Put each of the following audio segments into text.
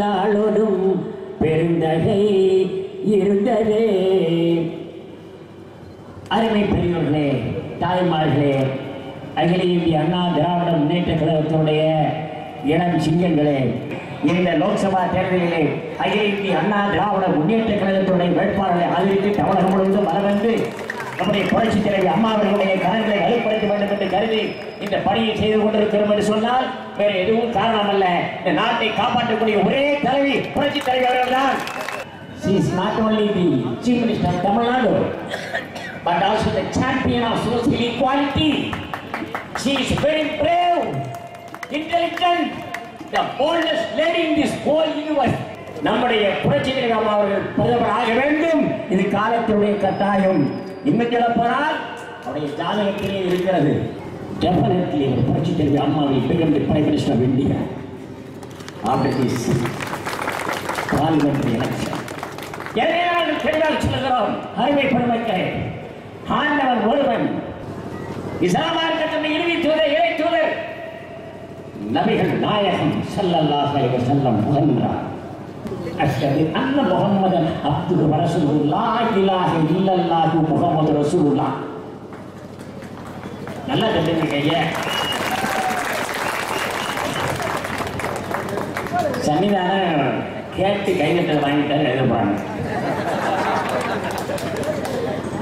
நல்லாளோடும் பெருந்தகை இருந்ததே. அருமை பெரியோர்களே தாய்மார்களே அகில இந்திய அண்ணா திராவிட முன்னேற்ற கழகத்தினுடைய இளம் சிங்கங்களே இந்த லோக்சபா தேர்தலிலே அகில இந்திய அண்ணா திராவிட முன்னேற்ற கழகத்தினுடைய வேட்பாளரை ஆதரித்து தமிழகம் முழுவதும் வர நம்முடைய புரட்சி தலைவி அம்மா அவர்களுடைய கரங்களை வலுப்படுத்த வேண்டும் என்று கருதி இந்த பணியை செய்து கொண்டிருக்கிறோம் என்று சொன்னால் வேற எதுவும் காரணம் அல்ல இந்த நாட்டை காப்பாற்றக்கூடிய ஒரே தலைவி புரட்சி தலைவி அவர்கள்தான் She is not only the Chief Minister of Tamil Nadu, but also the champion of social equality. She is very brave, intelligent, the boldest lady in this whole universe. நம்முடைய புரட்சி தலைவர் அவர்கள் பிரதமர் ஆக வேண்டும் இது காலத்தினுடைய கட்டாயம் இன்னும் சொல்லப்போனால் அவருடைய ஜாதகத்திலே இருக்கிறது. டெஃபினெட்லி ஒரு புரட்சி தலைவர் அம்மாவை become prime minister minister of India. Parliament election parliamentary election. எனவே நாங்கள் தெளிவாக சொல்லுகிறோம் அருமை பெருமக்களே ஆண்டவர் ஒருவன் இஸ்லாமார்க்கத்தின் இறுதி தூதர் இறை தூதர் நபிகள் நாயகம் செல்லல்லாஹ் செல்லம் வஸல்லம் புகழ்கிறார் அஷ்ஹது அன்ன முஹம்மதன் அப்துஹு வ ரசூலுஹு லா இலாஹ நல்லா தெரிஞ்சுங்க ஐயா. சன்னிதானம் கேட்டு கைதட்டல் வாங்கிட்டாரு எழுத போறாங்க.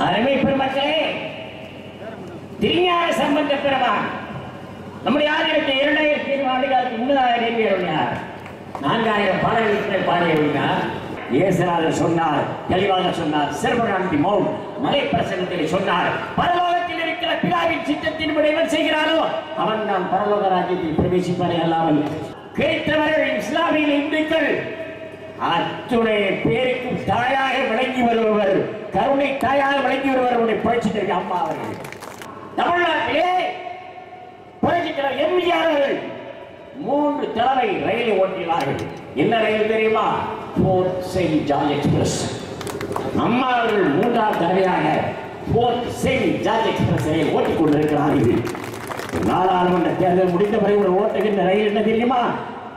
அருமை பெருமக்களே திருஞான சம்பந்த பெருமான். நம்முடைய ஆயிரத்தி இரண்டாயிரத்தி இருபது ஆண்டுகளுக்கு முன்னதாக எழுதியவர் நான்காயிரம் பாடல்களை பாடியவர் இயேசுநாதர் சொன்னார் தெளிவாக சொன்னார் சிறுவனாந்தி மௌன் மலை பிரசங்கத்தில் சொன்னார் பரலோகத்தில் இருக்கிற பிதாவின் சித்தத்தின் இவன் செய்கிறானோ அவன் நாம் பரலோக ராஜ்யத்தில் பிரவேசிப்பானே அல்லாமல். கிறிஸ்தவர்கள் இஸ்லாமியில் இந்துக்கள் அத்துணை பேருக்கும் தாயாக விளங்கி வருபவர் கருணை தாயாக விளங்கி வருபவர் உடைய புரட்சி அம்மா அவர்கள். தமிழ்நாட்டிலே புரட்சி எம்ஜிஆர் அவர்கள் மூன்று தடவை ரயிலை ஓட்டினார்கள். என்ன ரயில் தெரியுமா? போர்ட் செயின்ட் ஜார்ஜ் எக்ஸ்பிரஸ் அம்மா அவர்கள் மூன்றாவது தடவையாக போர்ட் செயின்ட் ஜார்ஜ் எக்ஸ்பிரஸ் ரயில் ஓட்டிக் கொண்டிருக்கிறார்கள் நாடாளுமன்ற தேர்தல் முடிந்த பிறகு ஒரு ஓட்டுகின்ற ரயில் என்ன தெரியுமா?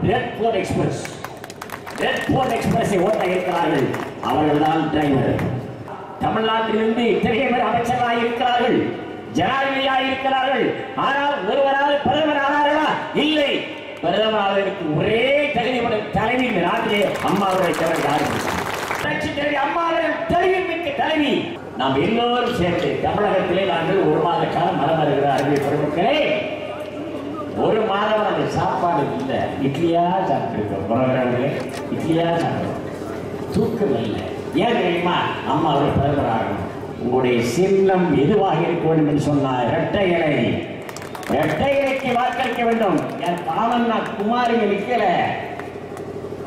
Red Fort Express red fort எக்ஸ்பிரஸை ஓட்ட இருக்கிறார்கள். அவர்கள்தான் டிரைவர் தமிழ்நாட்டிலிருந்து இத்தனை பேர் அமைச்சராக இருக்கிறார்கள். ஜனாதிபதியாக இருக்கிறார்கள். ஆனால் ஒருவரால் பிரதமர் ஆனார்களா? இல்லை. பிரதமர் ஒரே தகுதி உடைய தலைவி இந்த நாட்டிலே அம்மாவுடைய தவிர யாரும் கட்சி தலைவி அம்மாவுடைய தலைவி மிக்க தலைவி. நாம் எல்லோரும் சேர்த்து தமிழகத்திலே நாங்கள் ஒரு மாத காலம் மரம் வருகிறார்கள் பெருமக்களே ஒரு மாதம் அந்த சாப்பாடு இல்லை. இட்லியா சாப்பிட்டுருக்கோம். புறவர்களே இட்லியா சாப்பிடுவோம் தூக்கம் இல்லை. ஏன் தெரியுமா? அம்மாவுடைய பிரதமர் ஆகணும் உங்களுடைய சின்னம் எதுவாக இருக்க வேண்டும் என்று சொன்னால் இரட்டை இலை. இரட்டை இலைக்கு வாக்களிக்க வேண்டும். என் பாவம் நான் குமாரிங்க நிற்கல.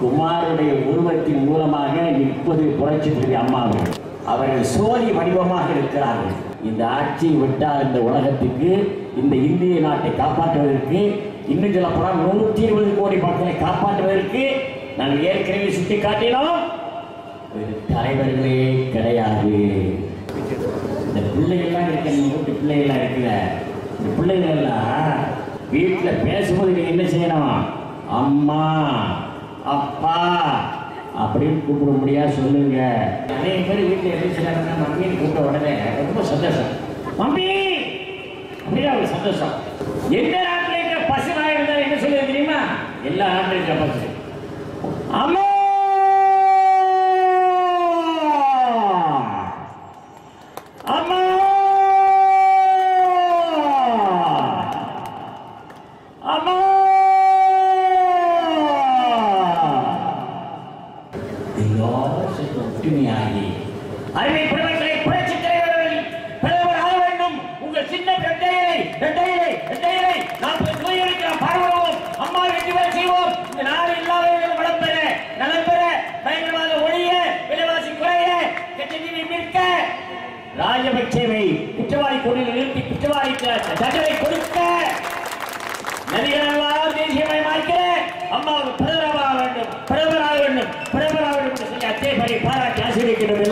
குமாருடைய உருவத்தின் மூலமாக நிற்பது புரட்சி தலைவி அம்மாவும் அவர்கள் சோதி வடிவமாக இருக்கிறார்கள். இந்த ஆட்சியை விட்டால் இந்த உலகத்துக்கு இந்த இந்திய நாட்டை காப்பாற்றுவதற்கு இன்னும் சில போனால் நூற்றி இருபது கோடி மக்களை காப்பாற்றுவதற்கு நாங்கள் ஏற்கனவே சுட்டி காட்டினோம் ஒரு தலைவர்களே கிடையாது. இந்த பிள்ளைகள்லாம் இருக்க நீங்க பிள்ளைகள்லாம் இருக்குல்ல பிள்ளைகள் எல்லாம் வீட்டில் பேசும்போது நீங்க என்ன செய்யணும்? அம்மா அப்பா அப்படின்னு கூப்பிட முடியா? சொல்லுங்க. நிறைய பேர் வீட்டில் எப்படி செய்யறாங்கன்னா மம்மின்னு கூப்பிட்ட உடனே ரொம்ப சந்தோஷம். மம்மி அப்படியே அவங்க சந்தோஷம். எந்த நாட்டில் இருக்கிற பசுவா இருந்தால் என்ன சொல்லுது தெரியுமா? எல்லா நாட்டிலும் இருக்கிற பசு ஒற்றுமையாகி அருமை குடும்பங்களை புரட்சி தலைவர்கள் பிரதமர் ஆக வேண்டும் உங்கள் சின்ன ரெட்டையரை ரெட்டையரை ரெட்டையரை நாம் துணையளிக்க பார்வோம் அம்மா வெற்றி பெற செய்வோம் இந்த நாடு இல்லாதவர்கள் வளம் பெற நலம் பெற பயங்கரவாத ஒழிய விலைவாசி குறைய கெட்டதீனை மீட்க ராஜபக்சேவை குற்றவாளி கொடியில் நிறுத்தி குற்றவாளிக்கு தண்டனை கொடுக்க நதிகள் எல்லாம் தேசியமயமாக்கிற அம்மாவுக்கு பிரதமராக வேண்டும். பிரதமராக வேண்டும். பிரதமர் Gracias.